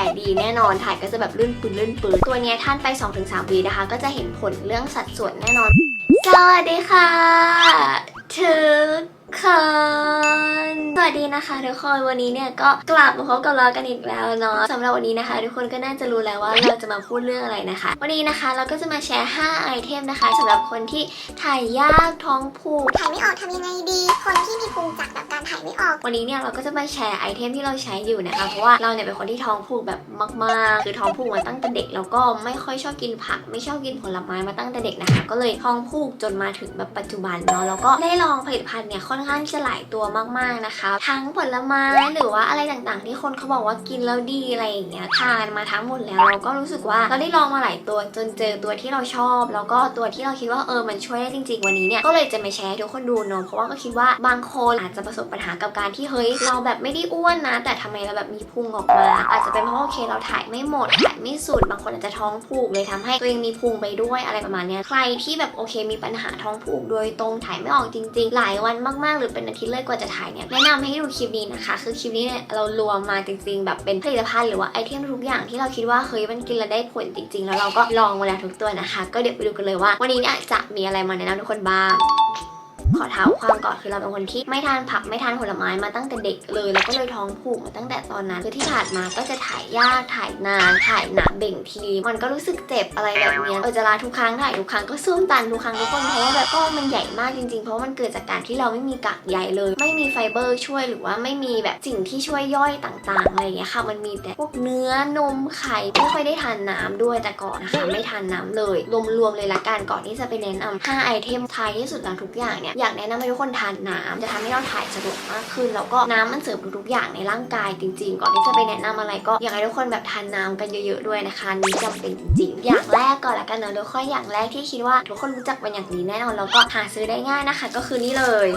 ถ่ายดีแน่นอนถ่ายก็จะแบบลื่นปืนลื่นปืนตัวเนี้ยท่านไป 2-3วีนะคะ ก็จะเห็นผลเรื่องสัดส่วนแน่นอน สวัสดีค่ะถึง คนสวัสดีนะคะทุกคนวันนี้เนี่ยก็กลับมาพบกับเรากันอีกแล้วเนาะสำหรับวันนี้นะคะ ทุกคนก็น่าจะรู้แล้วว่าเราจะมาพูดเรื่องอะไรนะคะ วันนี้นะคะเราก็จะมาแชร์ 5 ไอเทมนะคะสำหรับคนที่ถ่ายยากท้องผูกถ่ายไม่ออกทำยังไงดี คนที่มีภูมิจากแบบการถ่ายไม่ออก วันนี้เนี่ยเราก็จะมาแชร์ไอเทมที่เราใช้อยู่นะคะเพราะว่าเราเนี่ยเป็นคนที่ท้องผูกแบบมากๆ คือท้องผูกมาตั้งแต่เด็กแล้วก็ไม่ค่อยชอบกินผัก ไม่ชอบกินผลไม้มาตั้งแต่เด็กนะคะ ก็เลยท้องผูกจนมาถึงแบบปัจจุบันเนาะแล้วก็ได้ลองผลิตภัณฑ์เนี่ยค่อนข้างจะหลายตัวมากๆนะคะ ทั้งผลไม้หรือว่าอะไรต่างๆ ที่คนเขาบอกว่ากินแล้วดีอะไรอย่างเงี้ยทานมาทั้งหมดแล้วเราก็รู้สึกว่าเราได้ลองมาหลายตัวจนเจอตัวที่เราชอบ แล้วก็ตัวที่เราคิดว่าเออมันช่วยได้จริง ๆ วันนี้เนี่ยก็เลยจะมาแชร์ให้ทุกคนดูเนาะเพราะว่าก็คิดว่าบางคนอาจจะประสบปัญหากับการที่เฮ้ยเราแบบไม่ได้อ้วนนะ แต่ทำไมเราแบบมีพุงออกมา อาจจะเป็นเพราะว่าโอเคเราถ่ายไม่หมดถ่ายไม่สุดบางคนอาจจะท้องผูกเลยทำให้ตัวเองมีพุงไปด้วยอะไรประมาณเนี้ยใครที่แบบโอเคมีปัญหาท้องผูกโดยตรงถ่ายไม่ออกจริง ๆ หลายวันมากๆ หรือเป็นอาทิตย์เลยกว่าจะถ่ายเนี่ยแนะนำให้ดูคลิปนี้นะคะ คือคลิปนี้เนี่ยเรารวมมาจริง ๆ แบบเป็นผลิตภัณฑ์หรือว่าไอเทมทุกอย่างที่เราคิดว่าเฮ้ยมันกินแล้วได้ผลจริง ๆ แล้วเราก็ลองมาแล้วทุกตัวนะคะ ก็เดี๋ยวไปดูกันเลยว่า วันนี้เนี่ยจะมีอะไรมาแนะนำทุกคนบ้าง ขอเท้าความก่อนคือเราเป็นคนที่ไม่ทานผักไม่ทานผลไม้มาตั้งแต่เด็กเลย แล้วก็เลยท้องผูกมาตั้งแต่ตอนนั้นคือที่ผ่านมาก็จะถ่ายยากถ่ายนานถ่ายหนาเบ่งที มันก็รู้สึกเจ็บอะไรแบบเนี้ยเออจะลาทุกครั้งถ่ายทุกครั้งก็ซูมตันทุกครั้งทุกคนเพราะว่าแบบก้อนมันใหญ่มากจริงๆ เพราะมันเกิดจากการที่เราไม่มีกากใยเลย ไม่มีไฟเบอร์ช่วยหรือว่าไม่มีแบบสิ่งที่ช่วยย่อยต่างๆอะไรอย่างเงี้ยค่ะมันมีแต่พวกเนื้อนมไข่ไม่ค่อยได้ทานน้ำด้วยแต่ก่อนนะคะไม่ทานน้ำเลยรวมๆเลยละกันก่อนที่จะไปแนะนำ5ไอเทมท้ายที่สุดแล้วทุกอย่างเนี่ยอยากแนะนำให้ทุกคนทานน้ำจะทำให้เราถ่ายสะดวกมากขึ้น แล้วก็น้ำมันเสริมทุกๆอย่างในร่างกายจริง ๆ ก่อนที่จะไปแนะนำอะไรก็อยากให้ทุกคนแบบทานน้ำกันเยอะๆด้วยนะคะนี่จำเป็นจริงๆอย่างแรกก่อนละกันเนาะทุกคนอย่างแรกที่คิดว่า ทุกคนรู้จักเป็นอย่างดีแน่นอนแล้วก็หาซื้อได้ง่ายนะคะ ก็คือนี่เลย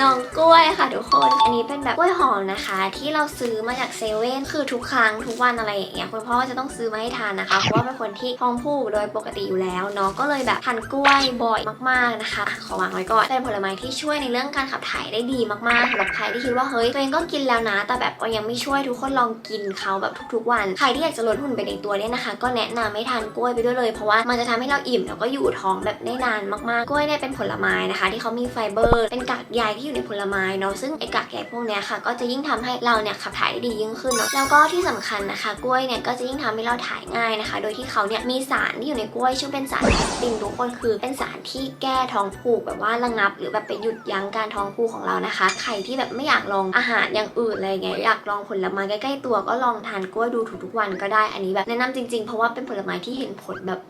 น้องกล้วยค่ะทุกคน อันนี้เป็นแบบกล้วยหอมนะคะ ที่เราซื้อมาจากเซเว่นคือทุกครั้งทุกวันอะไรอย่างเงี้ยคุณพ่อจะต้องซื้อมาให้ทานนะคะ เพราะว่าเป็นคนที่ท้องผูกโดยปกติอยู่แล้วเนาะก็เลยแบบทานกล้วยบ่อยมากๆนะคะ ขอวางไว้ก่อนเป็นผลไม้ที่ช่วยในเรื่องการขับถ่ายได้ดีมากๆสำหรับใครที่คิดว่าเฮ้ยตัวเองก็กินแล้วนะ แต่แบบก็ยังไม่ช่วยทุกคนลองกินเขาแบบทุก ๆ วัน ใครที่อยากจะลดหุ่นไปในตัวเนี่ยนะคะ ก็แนะนำให้ทานกล้วยไปด้วยเลยเพราะว่ามันจะทำให้เราอิ่มแล้วก็อยู่ท้องแบบได้นานมากๆกล้วยเนี่ยเป็นผลไม้นะคะ ที่เขามีไฟเบอร์ เป็นกากใยที่อยู่ในผลไม้เนาะซึ่งไอกากใยพวกเนี้ยค่ะ ก็จะยิ่งทำให้เราเนี่ยขับถ่ายได้ดียิ่งขึ้นเนาะแล้วก็ที่สำคัญนะคะ กล้วยเนี่ยก็จะยิ่งทำให้เราถ่ายง่ายนะคะ โดยที่เขาเนี่ยมีสารที่อยู่ในกล้วยชื่อเป็นสารแพคตินทุกคนคือ เป็นสารที่แก้ท้องผูกแบบว่าระงับ หรือแบบไปหยุดยั้งการท้องผูกของเรานะคะ ใครที่แบบไม่อยากลองอาหารอย่างอื่นอะไรเงี้ยอยากลองผลไม้ใกล้ๆตัวก็ลองทานกล้วยดูทุกๆวันก็ได้อันนี้แบบแนะนำจริงๆ เพราะว่าเป็นผลไม้ที่เห็นผลแบบ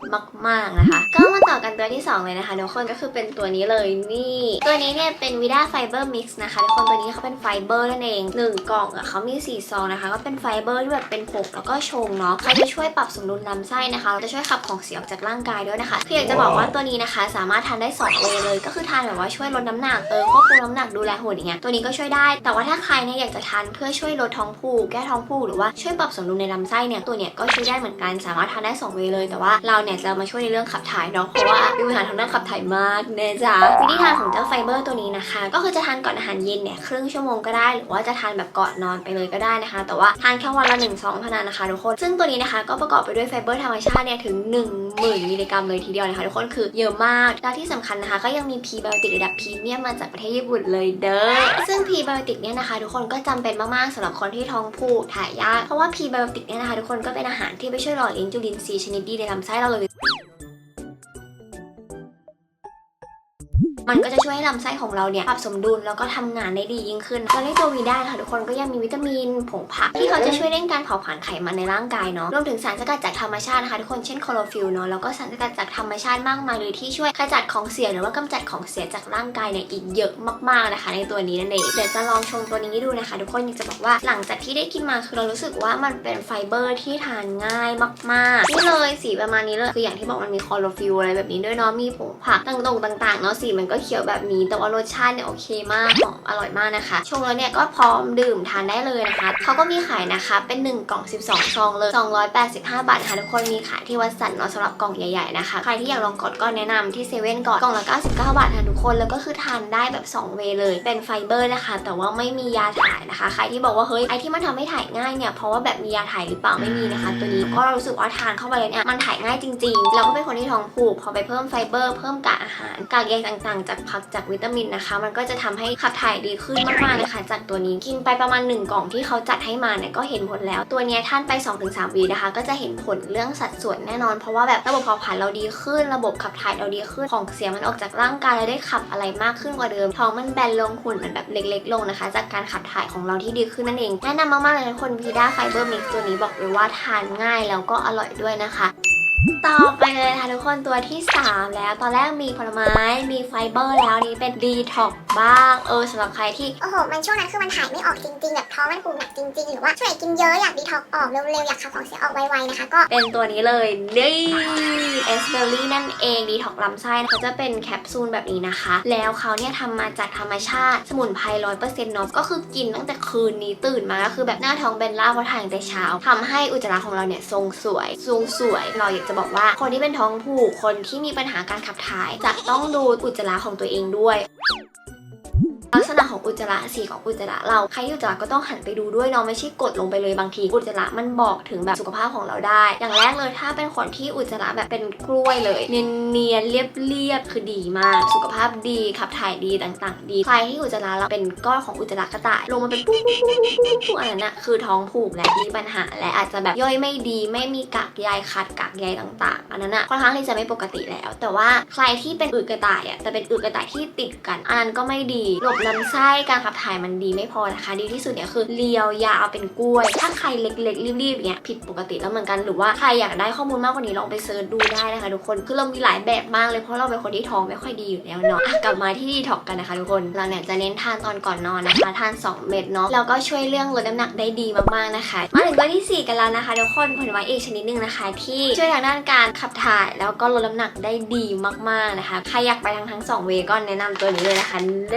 มาก ๆนะคะ ก็มาต่อกันตัวที่สองเลยนะคะทุกคนก็คือเป็นตัวนี้เลยนี่ ตัวนี้เนี่ยเป็นวิดาไฟเบอร์มิกซ์นะคะทุกคนตัวนี้เขาเป็นไฟเบอร์นั่นเองหนึ่งกล่องอะเขามีสี่ซองนะคะ ก็เป็นไฟเบอร์ที่แบบเป็นผงแล้วก็ชงเนาะเขาจะช่วยปรับสมดุลลำไส้นะคะจะช่วยขับของเสียออกจากร่างกายด้วยนะคะคืออยากจะบอกว่าตัวนี้นะคะ สามารถทานได้สองเวย์เลย ก็คือทานแบบว่าช่วยลดน้ำหนักเออควบคุมน้ำหนักดูแลหุ่นอย่างเงี้ยตัวนี้ก็ช่วยได้ แต่ว่าถ้าใครเนี่ยอยากจะทานเพื่อช่วยลดท้องผูกแก้ท้องผูกหรือว่าช่วยปรับสมดุลในลำไส้เนี่ยตัวเนี้ยก็ช่วยได้เหมือนกันสามารถทานได้สองเวย์เลย แต่ว่าเราเนี่ยจะมาช่วยในเรื่องขับถ่ายเนาะเพราะว่ามีปัญหาทางด้านขับถ่ายมากเนจ๊ะวิธีทานของเจ้าไฟเบอร์ตัวนี้นะคะก็คือจะทานก่อนอาหารเย็นเนี่ยครึ่งชั่วโมงก็ได้ หรือว่าจะทานแบบก่อนนอนไปเลยก็ได้นะคะ แต่ว่าทานแค่วันละหนึ่งซองเท่านั้นนะคะทุกคน ซึ่งตัวนี้นะคะก็ประกอบไปด้วยไฟเบอร์ธรรมชาติเนี่ยถึง 1 0,000มิลลิกรัมเลยทีเดียวนะคะทุกคนคือเยอะมาก และที่สำคัญนะคะ ก็ยังมีพรีไบโอติกระดับพรีเมียมมาจากประเทศญี่ปุ่นเลยเด้อ ซึ่งพรีไบโอติกเนี่ยนะคะทุกคนก็จำเป็นมากๆสำหรับคนที่ท้องผูกถ่ายยาก เพราะว่าพรีไบโอติกเนี่ยนะคะทุกคนก็เป็นอาหารที่ไปช่วยหล่อเลี้ยงจุลินทรีย์ชนิดดีในลำไส้เราเลย มันก็จะช่วยให้ลำไส้ของเราเนี่ยปรับสมดุลแล้วก็ทำงานได้ดียิ่งขึ้นแล้วในตัววีด้าค่ะทุกคนก็ยังมีวิตามินผงผัก ที่เขาจะช่วยเร่งการเผาผลาญไขมันในร่างกายเนาะรวมถึงสารสกัดจากธรรมชาตินะคะทุกคนเช่นคลอโรฟิลเนาะแล้วก็สารสกัดจากธรรมชาติมากมายเลยที่ช่วยขจัดของเสียหรือว่ากำจัดของเสียจากร่างกายเนี่ยอีกเยอะมากๆนะคะ ในตัวนี้นั่นเองเดี๋ยวจะลองชงตัวนี้ดูนะคะ ทุกคนอยากจะบอกว่าหลังจากที่ได้กินมาคือเรารู้สึกว่ามันเป็นไฟเบอร์ที่ทานง่ายมากๆนี่เลยสีประมาณนี้เลยคืออย่างที่บอกมันมีคลอโรฟิลอะไรแบบนี้ด้วยเนาะมีผงผักต่างๆต่างๆเนาะสีมันก็ก็เขียวแบบนี้ แต่ว่ารสชาติเนี่ยโอเคมากหอมอร่อยมากนะคะ ชงแล้วเนี่ยก็พร้อมดื่มทานได้เลยนะคะเขาก็มีขายนะคะเป็น 1 กล่อง 12 ซองเลย 285 บาทค่ะทุกคนมีขายที่วัดสันเนาะสำหรับกล่องใหญ่ๆนะคะใครที่อยากลองกดก็แนะนำที่เซเว่นก่อนกล่องละ99 บาทค่ะทุกคนแล้วก็คือทานได้แบบ 2 เวย์เลย เป็นไฟเบอร์นะคะ แต่ว่าไม่มียาถ่ายนะคะ ใครที่บอกว่าเฮ้ยไอที่มันทำให้ถ่ายง่ายเนี่ยเพราะว่าแบบมียาถ่ายหรือเปล่าไม่มีนะคะ ตัวนี้ก็รู้สึกว่าทานเข้าไปเลยเนี่ยมันถ่ายง่ายจริงๆแล้วก็เป็นคนที่ท้องผูกพอไปเพิ่มไฟเบอร์เพิ่มกากอาหารกากใยต่างๆจากผักจากวิตามินนะคะ มันก็จะทำให้ขับถ่ายดีขึ้นมากๆนะคะ จากตัวนี้กินไปประมาณ 1 กล่องที่เขาจัดให้มาเนี่ยก็เห็นผลแล้ว ตัวเนี้ยท่านไป 2-3วีนะคะ ก็จะเห็นผลเรื่องสัดส่วนแน่นอน เพราะว่าแบบระบบเผาผลาญเราดีขึ้น ระบบขับถ่ายเราดีขึ้นของเสียมันออกจากร่างกายเราได้ขับอะไรมากขึ้นกว่าเดิมท้องมันแบนลงหุ่นมันแบบเล็ก ๆ ลงนะคะ จากการขับถ่ายของเราที่ดีขึ้นนั่นเองแนะนำมากๆเลยทุกคนพีด้าไฟเบอร์มิกตัวนี้บอกเลยว่าทานง่ายแล้วก็อร่อยด้วยนะคะ ต่อไปเลยค่ะทุกคนตัวที่ 3 แล้ว ตอนแรกมีผลไม้มีไฟเบอร์แล้วนี่เป็นดีท็อกบ้าง เออสำหรับใครที่ โอ้โห มันช่วงนั้นคือมันถ่ายไม่ออกจริงๆ แบบท้องมันผูกหนักจริงๆ หรือว่าช่วงไหนกินเยอะ อยากดีท็อกออกเร็วๆ อยากขับของเสียออกไวๆ นะคะ ก็เป็นตัวนี้เลย นี่เอสเบอรี่นั่นเองดีท็อกลำไส้นะคะจะเป็นแคปซูลแบบนี้นะคะ แล้วเขาเนี่ยทำมาจากธรรมชาติสมุนไพรร้อยเปอร์เซ็นต์เนาะก็คือกินตั้งแต่คืนนี้ตื่นมาก็คือแบบหน้าท้องเบนล่าเพราะถ่ายตั้งแต่เช้าทำให้อุจจาระของเราเนี่ยทรงสวยทรงสวยเราอยากจะบอกว่า คนที่เป็นท้องผูกคนที่มีปัญหาการขับถ่าย จะต้องดูอุจจาระของตัวเองด้วย ลักษณะของอุจจาระสีของอุจจาระเราใครอุจจาระก็ต้องหันไปดูด้วยเนาะไม่ใช่กดลงไปเลยบางที อุจจาระมันบอกถึงแบบสุขภาพของเราได้ อย่างแรกเลยถ้าเป็นคนที่อุจจาระแบบเป็นกล้วยเลย เนียนๆเรียบๆคือดีมาก สุขภาพดีขับถ่ายดีต่างๆ ดีใครที่อุจจาระเราเป็นก้อนของอุจจาระกระต่ายลงมาเป็นปุ๊บปุ๊บปุ๊บปุ๊บปุ๊บอันนั้นนะคือท้องผูกและมีปัญหาและอาจจะแบบย่อยไม่ดีไม่มีกากใยขาดกากใยต่างๆ อันนั้นอะค่อนข้างที่จะไม่ปกติแล้ว แต่ว่าใครที่เป็นอึกระต่ายอะแต่เป็นอึกระต่ายที่ติดกันอันนั้นก็ไม่ดีระบบลำไส้การขับถ่ายมันดีไม่พอนะคะ ดีที่สุดเนี่ยคือเลียวยาวเป็นกล้วย ถ้าใครเล็กๆรีบๆเนี่ยผิดปกติแล้วเหมือนกันหรือว่าใครอยากได้ข้อมูลมากกว่านี้ลองไปเซิร์ชดูได้นะคะทุกคนคือเรามีหลายแบบมากเลยเพราะเราเป็นคนที่ท้องไม่ค่อยดีอยู่แล้วเนาะะกลับมาที่ดีท็อกกันนะคะทุกคนเราเนี่ยจะเน้นทานตอนก่อนนอนนะคะ ทาน 2 เม็ดเนาะแล้วก็ช่วยเรื่องลดน้ำหนักได้ดีมากๆนะคะ มาถึงตัวที่ 4 กันแล้วนะคะทุกคนผลไม้อีกชนิดหนึ่งนะคะ ที่ช่วยทางด้านการขับถ่ายแล้วก็ลดน้ำหนักได้ดีมากๆนะคะใครอยากไปทั้งทั้งสองเวก็แนะนำตัวนี้เลยนะคะเล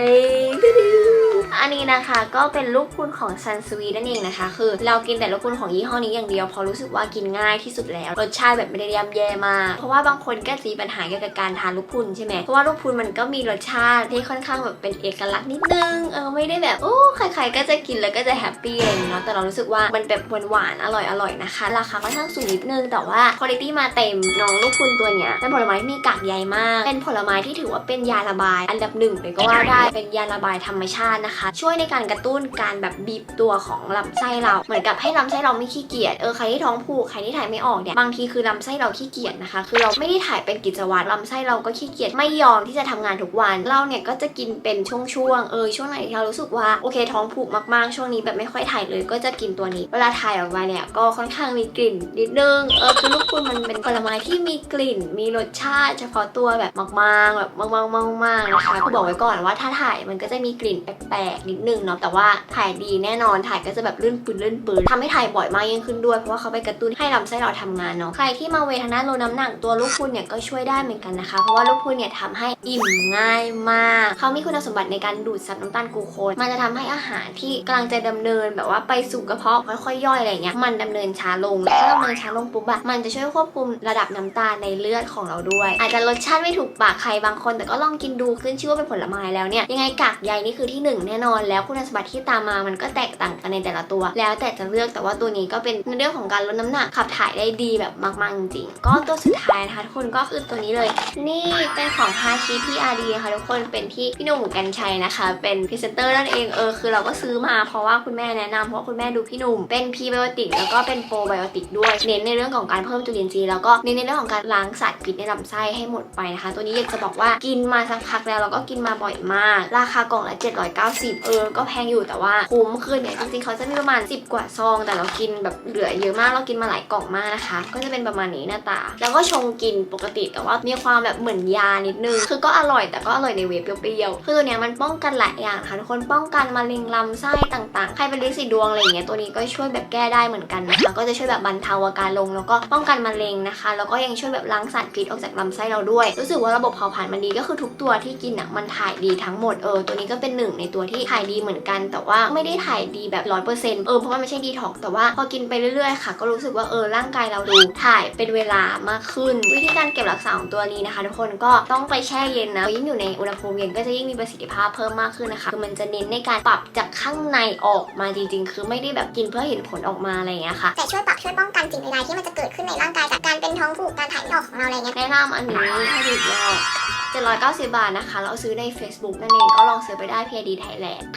ย อันนี้นะคะก็เป็นลูกคุณของซันสวีนั่นเองนะคะ คือเรากินแต่ลูกคุณของยี่ห้อนี้อย่างเดียวเพราะรู้สึกว่ากินง่ายที่สุดแล้ว รสชาติแบบไม่ได้ย่ำแย่มาก เพราะว่าบางคนก็มีปัญหาเกี่ยวกับการทานลูกคุณใช่ไหมเพราะว่าลูกคุณมันก็มีรสชาติที่ค่อนข้างแบบเป็นเอกลักษณ์นิดนึง เออไม่ได้แบบโอ้ใครๆก็จะกินแล้วก็จะแฮปปี้อะไรอย่างเงี้ยเนาะแต่เรารู้สึกว่ามันแบบหวานๆอร่อยๆนะคะ ราคาค่อนข้างสูงนิดนึง แต่ว่าคุณภาพมาเต็มน้องลูกคุณตัวเนี้ยเป็นผลไม้ที่มีกากใยมาก เป็นผลไม้ที่ถือว่าเป็นยาระบาย อันดับหนึ่งเลยก็ว่าได้เป็นยาระบายธรรมชาตินะคะช่วยในการกระตุ้นการแบบบีบตัวของลำไส้เรา เหมือนกับให้ลำไส้เราไม่ขี้เกียจ เออใครที่ท้องผูกใครที่ถ่ายไม่ออกเนี่ย บางทีคือลำไส้เราขี้เกียจนะคะ คือเราไม่ได้ถ่ายเป็นกิจวัตรลำไส้เราก็ขี้เกียจไม่ยอมที่จะทำงานทุกวัน เราเนี่ยก็จะกินเป็นช่วงๆ เออช่วงไหนที่เรารู้สึกว่าโอเคท้องผูกมากๆ ช่วงนี้แบบไม่ค่อยถ่ายเลยก็จะกินตัวนี้ เวลาถ่ายออกมาเนี่ยก็ค่อนข้างมีกลิ่นนิดนึง เออคือลูกคุณมันเป็นผลไม้ที่มีกลิ่น มีรสชาติ เฉพาะตัวแบบมากๆแบบมากๆมากๆนะคะก็บอกไว้ก่อนว่าถ้าถ่ายมันก็จะมีกลิ่นแปลกๆนิดนึงเนาะแต่ว่าถ่ายดีแน่นอนถ่ายก็จะแบบลื่นปืนลื่นปืนทำให้ถ่ายบ่อยมากยิ่งขึ้นด้วยเพราะว่าเขาไปกระตุ้นให้ลำไส้เราทำงานเนาะใครที่มาเวทนาลดน้ำหนักตัวลูกคุณเนี่ยก็ช่วยได้เหมือนกันนะคะ เพราะว่าลูกคุณเนี่ยทำให้อิ่มง่ายมาก เขามีคุณสมบัติในการดูดซับน้ำตาลกลูโคสมันจะทำให้อาหารที่กำลังจะดำเนินแบบว่าไปสู่กระเพาะค่อยๆย่อยอะไรเงี้ยมันดำเนินช้าลงแล้วถ้าดำเนินช้าลงปุ๊บอะมันจะช่วยควบคุมระดับน้ำตาลในเลือดของเราด้วย อาจจะรสชาติไม่ถูกปากใครบางคน แต่ก็ลองกินดูขึ้นชื่อว่าเป็นผลไม้แล้วเนี่ยยังไงกากใยนี่คือที่หนึ่งแน่นอนแล้วคุณสมบัติที่ตามมามันก็แตกต่างกันในแต่ละตัว แล้วแต่จะเลือกแต่ว่าตัวนี้ก็เป็นในเรื่องของการลดน้ำหนักขับถ่ายได้ดีแบบมากๆจริงๆก็ตัวสุดท้ายนะคะทุกคนก็คือตัวนี้เลย นี่เป็นของฮาชิพีอาร์ดีค่ะทุกคนเป็นที่พี่หนุ่มกัญชัยนะคะ เป็นพรีเซนเตอร์นั่นเองเออคือเราก็ซื้อมาเพราะว่าคุณแม่แนะนำเพราะว่าคุณแม่ดูพี่หนุ่มเป็นพีไบโอติกแล้วก็เป็นโปรไบโอติกด้วยเน้นในเรื่องของการเพิ่มจุลินทรีย์แล้วก็เน้นในเรื่องของการล้างสารพิษในลำไส้ให้หมดไปนะคะ ตัวนี้อยากจะบอกว่ากินมาสักพักแล้วเราก็กินมาบ่อยมาก ราคากล่องละ 790เออ ก็แพงอยู่แต่ว่าคุ้มคือเนี่ยจริงๆเขาจะมีประมาณ 10 กว่าซอง แต่เรากินแบบเหลือเยอะมากเรากินมาหลายกล่องมากนะคะ ก็จะเป็นประมาณนี้หน้าตา แล้วก็ชงกินปกติแต่ว่ามีความแบบเหมือนยานิดนึง คือก็อร่อยแต่ก็อร่อยในเวฟเปรี้ยวๆคือตัวเนี้ยมันป้องกันหลายอย่างค่ะทุกคนป้องกันมะเร็งลำไส้ต่างๆใครเป็นลินสีดวงอะไรอย่างเงี้ยตัวนี้ก็ช่วยแบบแก้ได้เหมือนกันนะคะก็จะช่วยแบบบรรเทาอาการลงแล้วก็ป้องกันมะเร็งนะคะ แล้วก็ยังช่วยแบบล้างสารพิษออกจากลำไส้เราด้วย รู้สึกว่าระบบเผาผลาญมันดีก็คือทุกตัวที่กินอะมันถ่ายดีทั้งหมดเออตัวนี้ก็เป็นหนึ่งในตัวที่ถ่ายดีเหมือนกัน แต่ว่าไม่ได้ถ่ายดีแบบร้อยเปอร์เซ็นต์เออเพราะว่าไม่ใช่ดีท็อกซ์แต่ว่าพอกินไปเรื่อยๆ ค่ะ ก็รู้สึกว่าเออร่างกายเราดูถ่ายเป็นเวลามากขึ้น วิธีการเก็บรักษาของตัวนี้นะคะ ทุกคนก็ต้องไปแช่เย็นนะยิ่งอยู่ในอุณหภูมิเย็นก็จะยิ่งมีประสิทธิภาพเพิ่มมากขึ้นนะคะคือมันจะเน้นในการปรับจากข้างในออกมาจริงๆ คือไม่ได้แบบกินเพื่อเห็นผลออกมาอะไรอย่างเงี้ยค่ะแต่ช่วยปรับช่วยป้องกันสิ่งใดๆที่มันจะเกิดขึ้นในร่างกายจากการเป็นท้องผูกการถ่ายไม่ออกของเราอะไรเงี้ยแนะนำอันนี้ให้ดูอีกรอบ 790 บาทนะคะ เราซื้อใน Facebook นั่นเองก็ลองซื้อไปได้เพียดีไทยแลนด์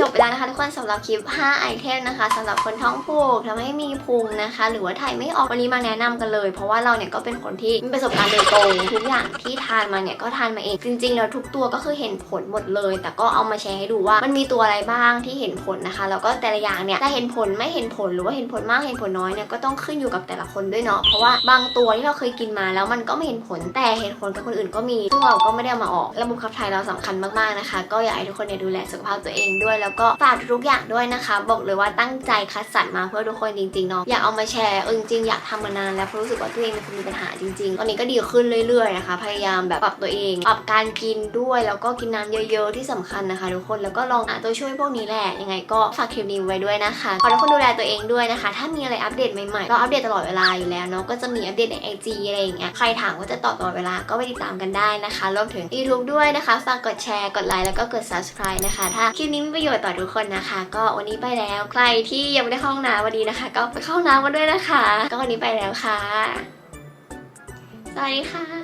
จบไปแล้วนะคะทุกคนสำหรับคลิป 5 ไอเทมนะคะสำหรับคนท้องผูกทำให้มีพุงนะคะ หรือว่าถ่ายไม่ออกวันนี้มาแนะนำกันเลย เพราะว่าเราเนี่ยก็เป็นคนที่มีประสบการณ์โดยตรงทุกอย่างที่ทานมาเนี่ยก็ทานมาเองจริงๆแล้วทุกตัวก็คือเห็นผลหมดเลย แต่ก็เอามาแชร์ให้ดูว่ามันมีตัวอะไรบ้างที่เห็นผลนะคะแล้วก็แต่ละอย่างเนี่ยจะเห็นผลไม่เห็นผลหรือว่าเห็นผลมากเห็นผลน้อยเนี่ยก็ต้องขึ้นอยู่กับแต่ละคนด้วยเนาะเพราะว่าบางตัวที่เราเคยกินมาแล้วมันก็ไม่เห็นผลแต่เห็นผลกับคนอื่นก็มีซึ่งเราก็ไม่ได้มาออก ระบบขับถ่ายเราสำคัญมากๆนะคะ ก็อยากให้ทุกคนเนี่ยดูแลสุขภาพตัวเองด้วยแล้วก็ฝากทุกอย่างด้วยนะคะ บอกเลยว่าตั้งใจคัดสรรมาเพื่อทุกคนจริงๆเนาะอยากเอามาแชร์เออจริงๆอยากทำมานานแล้วเพราะรู้สึกว่าตัวเองเป็นคนมีปัญหาจริงๆตอนนี้ก็ดีขึ้นเรื่อยๆนะคะ พยายามแบบปรับตัวเอง ปรับการกินด้วยแล้วก็กินน้ำเยอะๆที่สำคัญนะคะทุกคนแล้วก็ลองหาตัวช่วยพวกนี้แหละยังไง ก็ฝากคลิปนี้ไว้ด้วยนะคะขอทุกคนดูแลตัวเองด้วยนะคะ ถ้ามีอะไรอัปเดตใหม่ๆเราอัปเดตตลอดเวลาอยู่แล้วเนาะก็จะมีอัปเดตใน IG อะไรอย่างเงี้ยใครถามว่าจะตอบตลอดเวลาก็ไปติดตามกันได้นะคะรวมถึง YouTube ด้วยนะคะฝากกดแชร์กดไลค์แล้วก็กด subscribe นะคะ ถ้าคลิปนี้มีประโยชน์ต่อทุกคนนะคะ ก็วันนี้ไปแล้วใครที่ยังไม่ได้เข้าห้องน้ำวันนี้นะคะ ก็ไปเข้าห้องน้ำกันด้วยนะคะ ก็วันนี้ไปแล้วค่ะ สวัสดีค่ะ